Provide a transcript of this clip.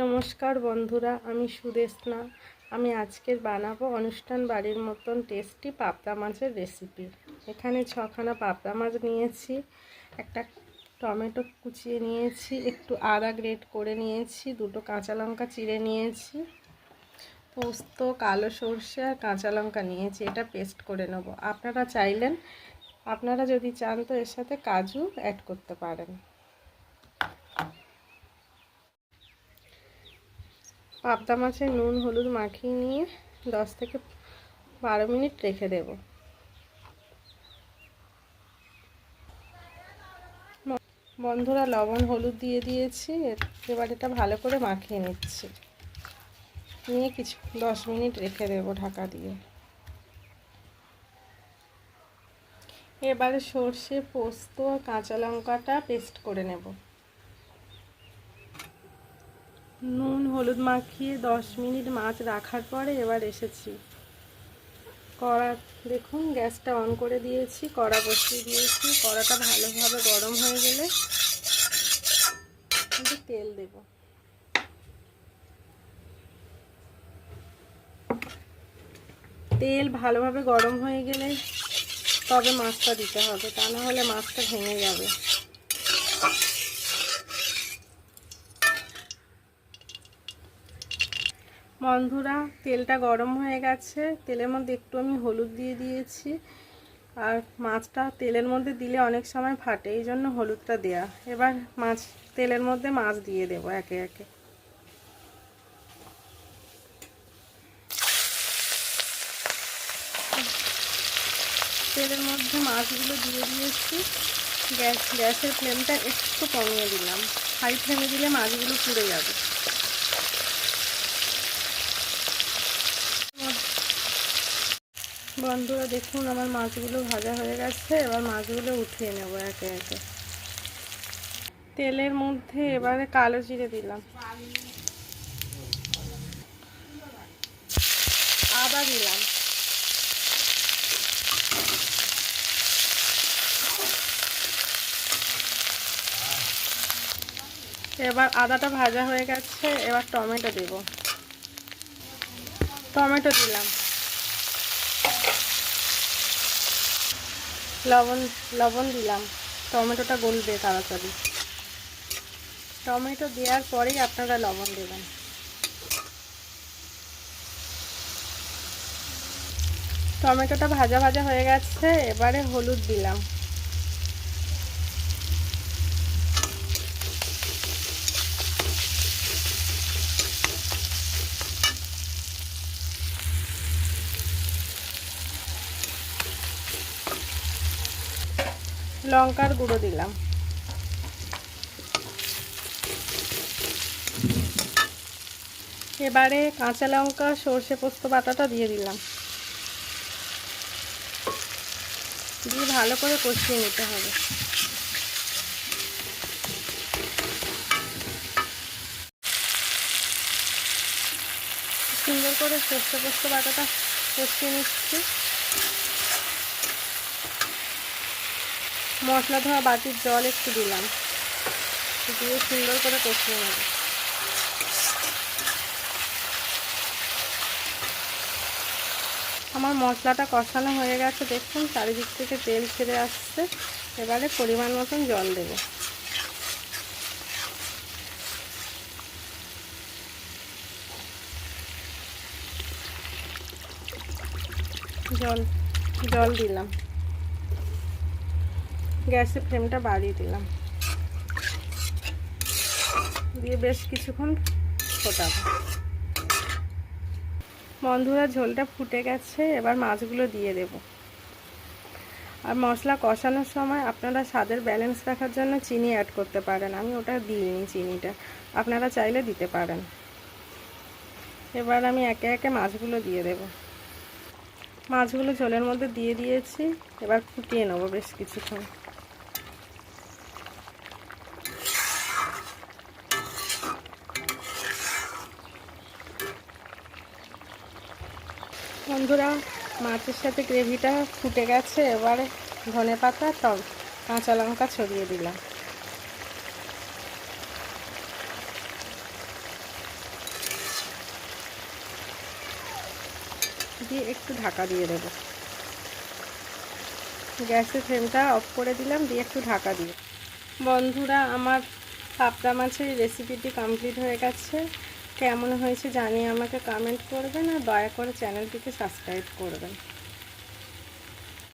নমস্কার বন্ধুরা, আমি সুদেশনা আমি আজকের বানাবো অনুষ্ঠান বাড়ির মতন টেস্টি পাবদা মাছের রেসিপি। এখানে ছখানা পাবদা মাছ নিয়েছি, একটা টমেটো কুচিয়ে নিয়েছি, একটু আদা গ্রেট করে নিয়েছি, দুটো কাঁচা লঙ্কা চিড়ে নিয়েছি, পোস্ত, কালো সর্ষে আর কাঁচা লঙ্কা নিয়েছি, এটা পেস্ট করে নেব। আপনারা চাইলেন, আপনারা যদি চান তো এর সাথে কাজু অ্যাড করতে পারেন। পাবদা মাছে নুন, হলুদ মাখিয়ে নিয়ে দশ থেকে বারো মিনিট রেখে দেব। বন্ধুরা, লবণ, হলুদ দিয়ে দিয়েছি। এবার এটা ভালো করে মাখিয়ে নিচ্ছি। নিয়ে কিছু দশ মিনিট রেখে দেব ঢাকা দিয়ে। এবারে সর্ষে, পোস্ত কাঁচা লঙ্কাটা পেস্ট করে নেব। নুন, হলুদ মাখিয়ে দশ মিনিট মাছ রাখার পরে এবার এসেছি। কড়া, দেখুন, গ্যাসটা অন করে দিয়েছি, কড়া বসিয়ে দিয়েছি। কড়াটা ভালোভাবে গরম হয়ে গেলে একটু তেল দেব। তেল ভালোভাবে গরম হয়ে গেলে তবে মাছটা দিতে হবে, তা না হলে মাছটা ভেঙে যাবে। বন্ধুরা, তেলটা গরম হয়ে গেছে। তেলের মধ্যে একটু আমি হলুদ দিয়ে দিয়েছি। আর মাছটা তেলের মধ্যে দিলে অনেক সময় ফাটে, এই জন্য হলুদটা দেয়া। এবার মাছ, তেলের মধ্যে মাছ দিয়ে দেবো একে একে। তেলের মধ্যে মাছগুলো দিয়ে দিয়েছি। গ্যাস, গ্যাসের ফ্লেমটা একটু কমিয়ে দিলাম। হাই ফ্লেমে দিলে মাছগুলো পুড়ে যাবে। বন্ধুরা, দেখুন আমার মাছগুলো ভাজা হয়ে গেছে। এবার মাছগুলো উঠিয়ে নেব একে একে। তেলের মধ্যে এবারে কালো জিরে দিলাম। আদা দিলাম। এবার আদাটা ভাজা হয়ে গেছে। এবার টমেটো দেব। টমেটো দিলাম। লবণ লবণ দিলাম। টমেটোটা গলবে তাড়াতাড়ি। টমেটো দেওয়ার পরেই আপনারা লবণ দেবেন। টমেটোটা ভাজা ভাজা হয়ে গেছে, এবারে হলুদ দিলাম। লঙ্কার গুঁড়ো দিলাম। এবারে কাঁচা লঙ্কা, সর্ষে পোস্ত বাটাটা দিয়ে দিলাম। দিয়ে ভালো করে কষিয়ে নিতে হবে। সুন্দর করে সর্ষে পোস্ত বাটাটা কষিয়ে নিচ্ছি। মশলা ধোয়া বাটির জল একটু দিলাম। দিয়ে সুন্দর করে কষিয়ে নেব। আমার মশলাটা কষানো হয়ে গেছে, দেখুন, চারিদিক থেকে তেল ছেড়ে আসছে। এবারে পরিমাণ মতন জল দেব। জল জল দিলাম। গ্যাসের ফ্লেমটা বাড়িয়ে দিলাম। দিয়ে বেশ কিছুক্ষণ ফোটাবো। বন্ধুরা, ঝোলটা ফুটে গেছে, এবার মাছগুলো দিয়ে দেব। আর মশলা কষানোর সময় আপনারা স্বাদের ব্যালেন্স রাখার জন্য চিনি অ্যাড করতে পারেন। আমি ওটা দিইনি চিনিটা। আপনারা চাইলে দিতে পারেন। এবার আমি একে একে মাছগুলো দিয়ে দেব। মাছগুলো ঝোলের মধ্যে দিয়ে দিয়েছি। এবার ফুটিয়ে নেব বেশ কিছুক্ষণ। বন্ধুরা, মাছের সাথে গ্রেভিটা ফুটে গেছে, এবারে ধনে পাতা, টক, কাঁচা লঙ্কা ছড়িয়ে দিলাম। দিয়ে একটু ঢাকা দিয়ে দেবো। গ্যাসের ফ্লেমটা অফ করে দিলাম, দিয়ে একটু ঢাকা দিয়ে। বন্ধুরা, আমার পাবদা মাছের রেসিপিটি কমপ্লিট হয়ে গেছে। কেমন হয়েছে জানিয়ে আমাকে কমেন্ট করবেন আর দয়া করে চ্যানেলটিকে সাবস্ক্রাইব করবেন।